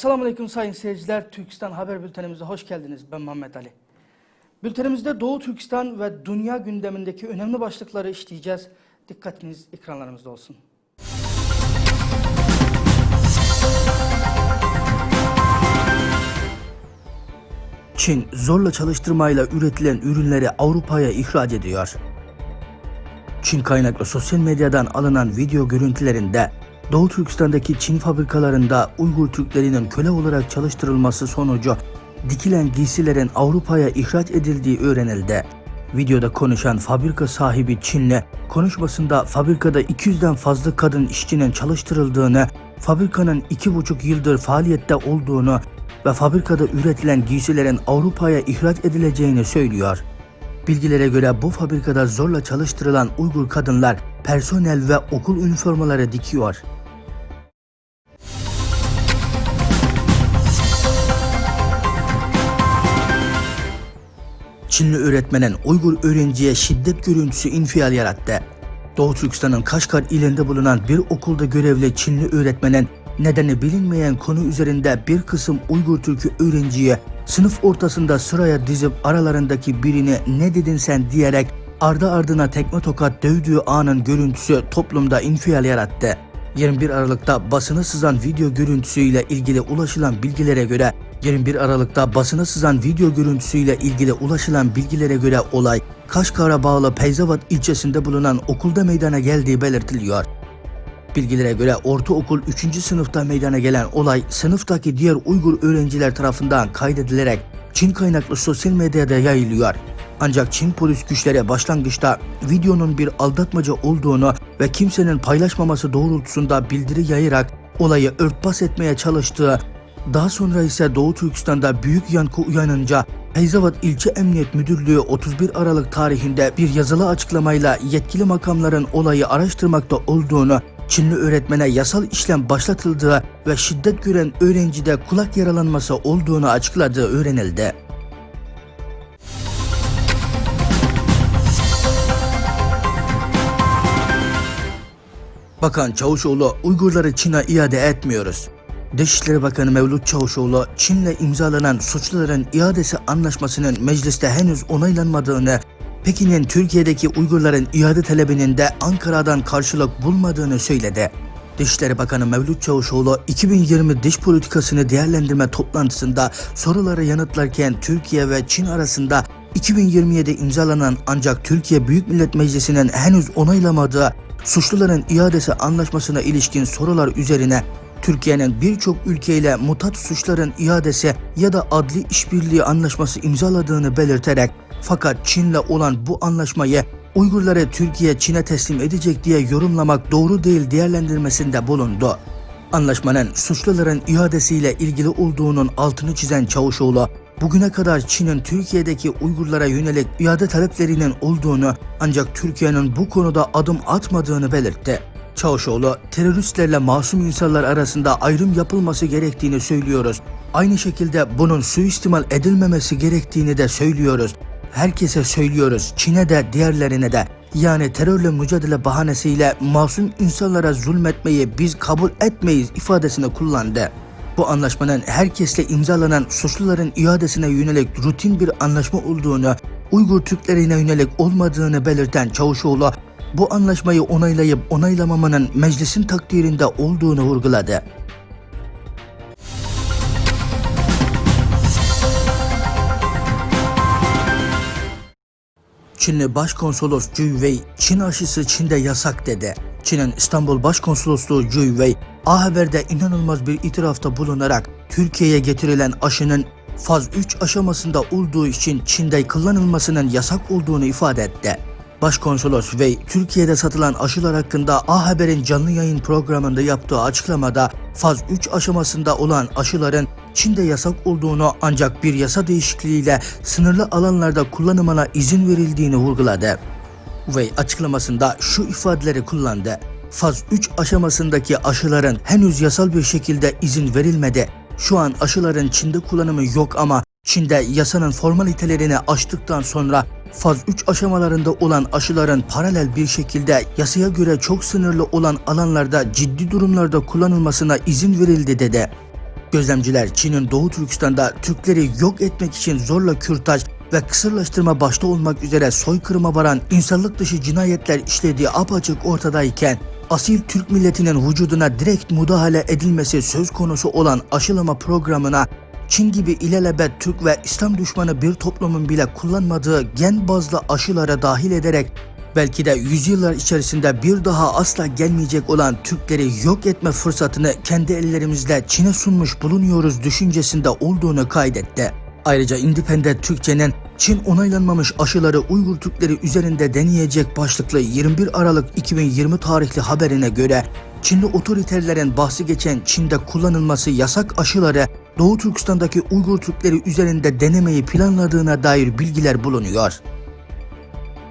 Esselamu Aleyküm sayın seyirciler. Türkistan Haber Bültenimize hoş geldiniz. Ben Muhammed Ali. Bültenimizde Doğu Türkistan ve dünya gündemindeki önemli başlıkları işleyeceğiz. Dikkatiniz ekranlarımızda olsun. Çin zorla çalıştırmayla üretilen ürünleri Avrupa'ya ihraç ediyor. Çin kaynaklı sosyal medyadan alınan video görüntülerinde Doğu Türkistan'daki Çin fabrikalarında Uygur Türklerinin köle olarak çalıştırılması sonucu dikilen giysilerin Avrupa'ya ihraç edildiği öğrenildi. Videoda konuşan fabrika sahibi Çinli konuşmasında fabrikada 200'den fazla kadın işçinin çalıştırıldığını, fabrikanın 2,5 yıldır faaliyette olduğunu ve fabrikada üretilen giysilerin Avrupa'ya ihraç edileceğini söylüyor. Bilgilere göre bu fabrikada zorla çalıştırılan Uygur kadınlar personel ve okul üniformaları dikiyor. Çinli öğretmenin Uygur öğrenciye şiddet görüntüsü infial yarattı. Doğu Türkistan'ın Kaşgar ilinde bulunan bir okulda görevli Çinli öğretmenin nedeni bilinmeyen konu üzerinde bir kısım Uygur Türk'ü öğrenciye sınıf ortasında sıraya dizip aralarındaki birini ne dedin sen diyerek ardı ardına tekme tokat dövdüğü anın görüntüsü toplumda infial yarattı. 21 Aralık'ta basına sızan video görüntüsüyle ilgili ulaşılan bilgilere göre 21 Aralık'ta basına sızan video görüntüsüyle ilgili ulaşılan bilgilere göre olay Kaşgar'a bağlı Peyzavat ilçesinde bulunan okulda meydana geldiği belirtiliyor. Bilgilere göre ortaokul 3. sınıfta meydana gelen olay sınıftaki diğer Uygur öğrenciler tarafından kaydedilerek Çin kaynaklı sosyal medyada yayılıyor. Ancak Çin polis güçleri başlangıçta videonun bir aldatmaca olduğunu ve kimsenin paylaşmaması doğrultusunda bildiri yayarak olayı örtbas etmeye çalıştığı, daha sonra ise Doğu Türkistan'da büyük yankı uyanınca Peyzavat İlçe Emniyet Müdürlüğü 31 Aralık tarihinde bir yazılı açıklamayla yetkili makamların olayı araştırmakta olduğunu Çinli öğretmene yasal işlem başlatıldığı ve şiddet gören öğrencide kulak yaralanması olduğunu açıkladığı öğrenildi. Bakan Çavuşoğlu Uygurları Çin'e iade etmiyoruz. Dışişleri Bakanı Mevlüt Çavuşoğlu Çin'le imzalanan suçluların iadesi anlaşmasının mecliste henüz onaylanmadığını, Pekin'in Türkiye'deki Uygurların iade talebinin de Ankara'dan karşılık bulmadığını söyledi. Dışişleri Bakanı Mevlüt Çavuşoğlu 2020 dış politikasını değerlendirme toplantısında soruları yanıtlarken Türkiye ve Çin arasında 2027 imzalanan ancak Türkiye Büyük Millet Meclisi'nin henüz onaylamadığı suçluların iadesi anlaşmasına ilişkin sorular üzerine Türkiye'nin birçok ülkeyle mutat suçların iadesi ya da adli işbirliği anlaşması imzaladığını belirterek fakat Çin'le olan bu anlaşmayı Uygurları Türkiye Çin'e teslim edecek diye yorumlamak doğru değil değerlendirmesinde bulundu. Anlaşmanın suçluların iadesiyle ilgili olduğunun altını çizen Çavuşoğlu, bugüne kadar Çin'in Türkiye'deki Uygurlara yönelik iade taleplerinin olduğunu ancak Türkiye'nin bu konuda adım atmadığını belirtti. Çavuşoğlu, teröristlerle masum insanlar arasında ayrım yapılması gerektiğini söylüyoruz. Aynı şekilde bunun suistimal edilmemesi gerektiğini de söylüyoruz. Herkese söylüyoruz, Çin'e de diğerlerine de. Yani terörle mücadele bahanesiyle masum insanlara zulmetmeyi biz kabul etmeyiz ifadesini kullandı. Bu anlaşmanın herkesle imzalanan suçluların iadesine yönelik rutin bir anlaşma olduğunu, Uygur Türklerine yönelik olmadığını belirten Çavuşoğlu, bu anlaşmayı onaylayıp onaylamamanın meclisin takdirinde olduğunu vurguladı. Çinli Başkonsolos Zhu Wei, Çin aşısı Çin'de yasak dedi. Çin'in İstanbul Başkonsolosluğu Zhu Wei, A Haber'de inanılmaz bir itirafta bulunarak Türkiye'ye getirilen aşının faz 3 aşamasında olduğu için Çin'de kullanılmasının yasak olduğunu ifade etti. Başkonsolos Wei, Türkiye'de satılan aşılar hakkında A Haber'in canlı yayın programında yaptığı açıklamada faz 3 aşamasında olan aşıların Çin'de yasak olduğunu ancak bir yasa değişikliğiyle sınırlı alanlarda kullanımına izin verildiğini vurguladı. Wei açıklamasında şu ifadeleri kullandı. Faz 3 aşamasındaki aşıların henüz yasal bir şekilde izin verilmedi. Şu an aşıların Çin'de kullanımı yok ama Çin'de yasanın formalitelerini aştıktan sonra faz 3 aşamalarında olan aşıların paralel bir şekilde yasaya göre çok sınırlı olan alanlarda ciddi durumlarda kullanılmasına izin verildi dedi. Gözlemciler Çin'in Doğu Türkistan'da Türkleri yok etmek için zorla kürtaj ve kısırlaştırma başta olmak üzere soykırıma varan insanlık dışı cinayetler işlediği apaçık ortadayken asil Türk milletinin vücuduna direkt müdahale edilmesi söz konusu olan aşılama programına Çin gibi ilelebet Türk ve İslam düşmanı bir toplumun bile kullanmadığı gen bazlı aşılara dahil ederek belki de yüzyıllar içerisinde bir daha asla gelmeyecek olan Türkleri yok etme fırsatını kendi ellerimizle Çin'e sunmuş bulunuyoruz düşüncesinde olduğunu kaydetti. Ayrıca Independent Türkçe'nin Çin onaylanmamış aşıları Uygur Türkleri üzerinde deneyecek başlıklı 21 Aralık 2020 tarihli haberine göre Çinli otoriterlerin bahsi geçen Çin'de kullanılması yasak aşıları Doğu Türkistan'daki Uygur Türkleri üzerinde denemeyi planladığına dair bilgiler bulunuyor.